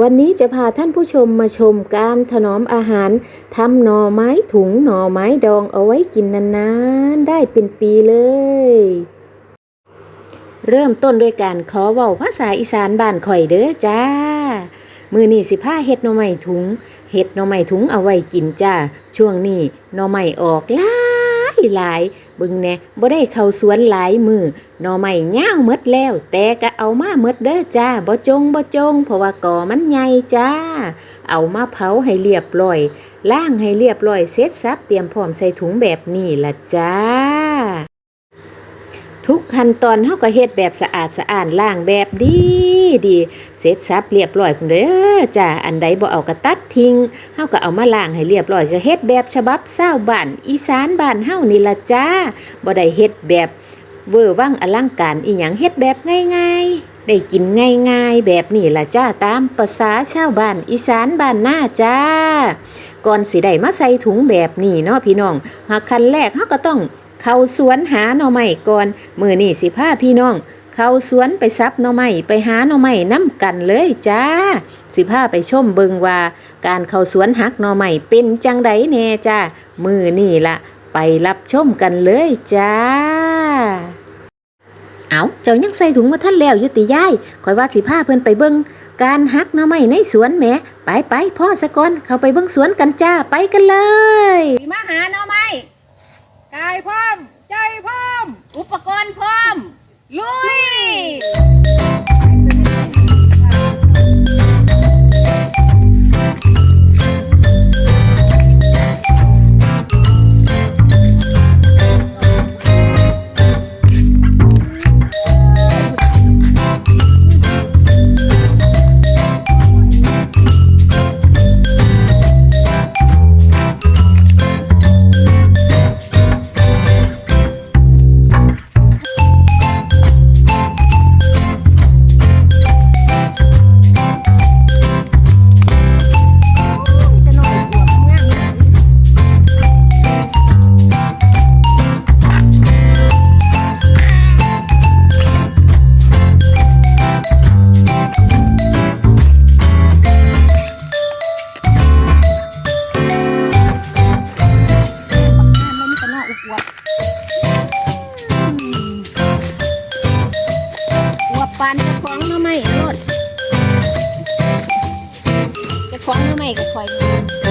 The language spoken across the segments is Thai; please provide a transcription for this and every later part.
วันนี้จะพาท่านผู้ชมมาชมการถนอมอาหารทำหน่อไม้ถุงหน่อไม้ดองเอาไว้กินนานๆ ได้เป็นปีเลย เริ่มต้นด้วยการขอเว้าภาษาอีสานบ้านข่อยเด้อจ้า มือนี่สิผ้าเฮ็ดหน่อไม้ถุงเฮ็ดหน่อไม้ถุงเอาไว้กินจ้า ช่วงนี้หน่อไม้ออกหลา หลาย บึงแน่บ่ได้เข้าสวนหลายมือหน่อไม้ยาวมดแล้ว แต่ก็เอามาเมดเด้อจ้าบ่จงบ่จง เพราะว่าก่อมันใหญ่จ้า เอามาเผาให้เรียบร้อย ล่างให้เรียบร้อยเสร็จสับเตรียมพร้อมใส่ถุงแบบนี้ล่ะจ้า ทุกขั้นตอนเฮาก็เฮ็ดแบบสะอาดสะอ้าดล้างแบบดีดีเสร็จสับเรียบร้อยพุ่นเด้อจ้าอันใดบ่เอาก็ตัดทิ้งเฮาก็เอามาล้างให้เรียบร้อยก็เฮ็ดแบบฉบับชาวบ้านอีสานบ้านเฮานี่ล่ะจ้าบ่ได้เฮ็ดแบบเวอร์วังอลังการอีหยังเฮ็ดแบบง่ายๆ ได้กินง่ายๆ แบบนี้ล่ะจ้าตามประษาชาวบ้านอีสานบ้านหน้าจ้าก่อนสิได้มาใส่ถุงแบบนี้เนาะพี่น้องหากขั้นแรกเฮาก็ต้อง เข้าสวนหาหน่อไม้ก่อนมื้อนี้สิพาพี่น้อง เข้าสวนไปซับหน่อไม้ไปหาหน่อไม้น้ำกันเลยจ้า สิพาไปชมเบิงว่า การเข้าสวนหักหน่อไม้เป็นจังไดแน่จ้ามือนี้ละไปรับชมกันเลยจ้าเอาเจ้ายังใส่ถุงมาท่านแล้วยุติยายคอยว่าสิพาเพิ่นไปเบิงการหักหน่อไม้ในสวนแหมไปไปพ่อสะกอนเข้าไปเบิงสวนกันจ้าไปกันเลย มาหาหน่อไม้ กายพร้อม ใจพร้อม อุปกรณ์พร้อม ลุย คล้อ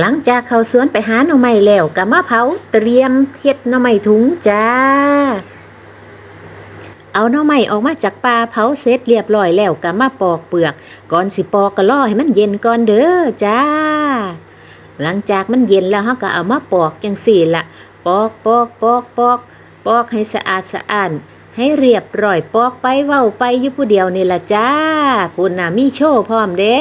หลังจากเข้าสวนไปหาหน่อไม้แล้วก็มาเผาเตรียมเฮ็ดหน่อไม้ถุงจ้า เอาหน่อไม้ออกมาจากป่าเผาเสร็จเรียบร้อยแล้วก็มาปอกเปลือก ก่อนสิปอกก็รอให้มันเย็นก่อนเด้อจ้า หลังจากมันเย็นแล้วเฮาก็เอามาปอกจังสี่ละปอกปอกปอกปอกปอกให้สะอาดสะอ้านให้เรียบร้อยปอกไปเว้าไปอยู่ผู้เดียวนี่ละจ้าพุ่นน่ะมีโชว์พร้อมเด้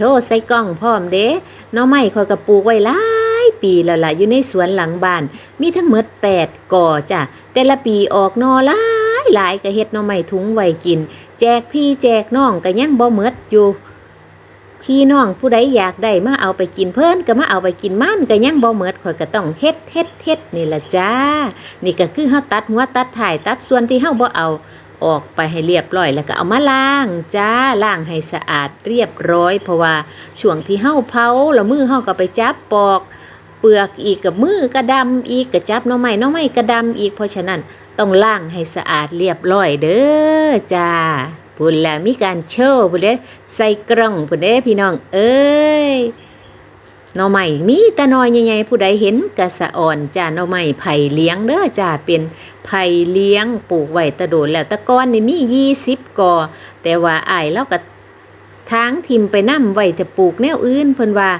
โชว์ใส่กล้องพร้อมเด้น่อไม้ข่อยก็ปลูกไว้หลายปีแล้วล่ะอยู่ในสวนหลังบ้าน มีทั้งหมด8ก่อจ้ะแต่ละปีออกนอหลายหลายก็เฮ็ดน่อไม้ถุงไว้กิน แจกพี่แจกน้องก็ยังบ่หมดอยู่พี่น้องผู้ใดอยากได้มาเอาไปกินเพิ่นก็มาเอาไปกินมันก็ยังบ่หมดข่อยก็ต้องเฮ็ดเฮ็ดเฮ็ดนี่ละจ้า นี่ก็คือเฮาตัดหัวตัดถ่ายตัดส่วนที่เฮาบ่เอา ออกไปให้เรียบร้อยแล้วก็เอามาล้างจ้าล้างให้สะอาดเรียบร้อย เพราะว่าช่วงที่เฮาเผาแล้วมือเฮาก็ไปจับปอก เปลือกอีกกับมือกระดำอีกก็จับน้องไม้น้องไม้กระดำอีกเพราะฉะนั้นต้องล้างให้สะอาดเรียบร้อยเด้อจ้าพุ่นแล้วมีการโชว์พุ่นเด้ใส่กล่องพุ่นเด้พี่น้องเอ้ย หน่อไม้มีแต่น้อยใหญ่ๆผู้ใดเห็นกระสะอ่อนจ้าหน่อไม้ไผ่เลี้ยงเด้อจ้าเป็นไผ่เลี้ยงปลูกไว้ตะโดนแล้วตะก้อนนี่มี20กอแต่ว่าอ้ายเราก็ทางทิมไปนำไว้แต่ปลูกแนวอื่นเพิ่นว่า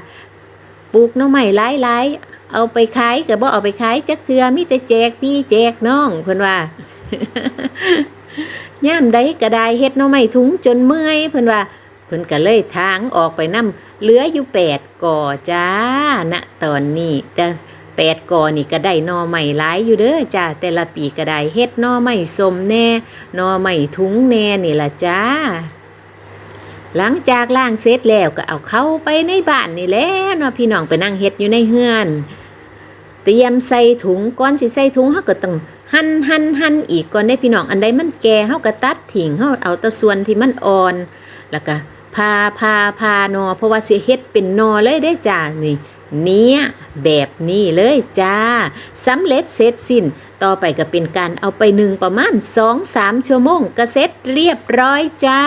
ปลูกหน่อไม้หลายๆเอาไปขายก็บ่เอาไปขายจักเทื่อมีแต่แจกพี่แจกน้องเพิ่นว่าย่ามใดก็ได้เฮ็ดหน่อไม้ถุงจนเมื่อยเพิ่นว่า เพิ่นก็เลยทางออกไปนำเหลืออยู่แปดก่อจ้าณตอนนี้ แต่แปดก่อนี่ก็ได้น่อไม้หลายอยู่เด้อจ้าแต่ละปีก็ได้เฮ็ดน่อไม้สมแน่น่อไม้ถุงแน่นี่ล่ะจ้า หลังจากล้างเสร็จแล้วก็เอาเข้าไปในบ้านนี่แหละเนาะพี่น้องไปนั่งเฮ็ดอยู่ในเฮือนเตรียมใส่ถุงก่อนสิใส่ถุงเฮาก็ต้องหั่นหั่นหั่นอีกก่อนได้พี่น้องอันใดมันแก่เฮาก็ตัดทิ้งเฮาเอาแต่ส่วนที่มันอ่อนแล้วก็ พาพาพานอ เพราะว่าเสียเฮ็ดเป็นนอเลยได้จ้านี่เนี้ยแบบนี้เลยจ้าสำเร็จเสร็จสิ้น ต่อไปก็เป็นการเอาไปหนึ่งประมาณ 2-3 ชั่วโมงก็เสร็จเรียบร้อยจ้า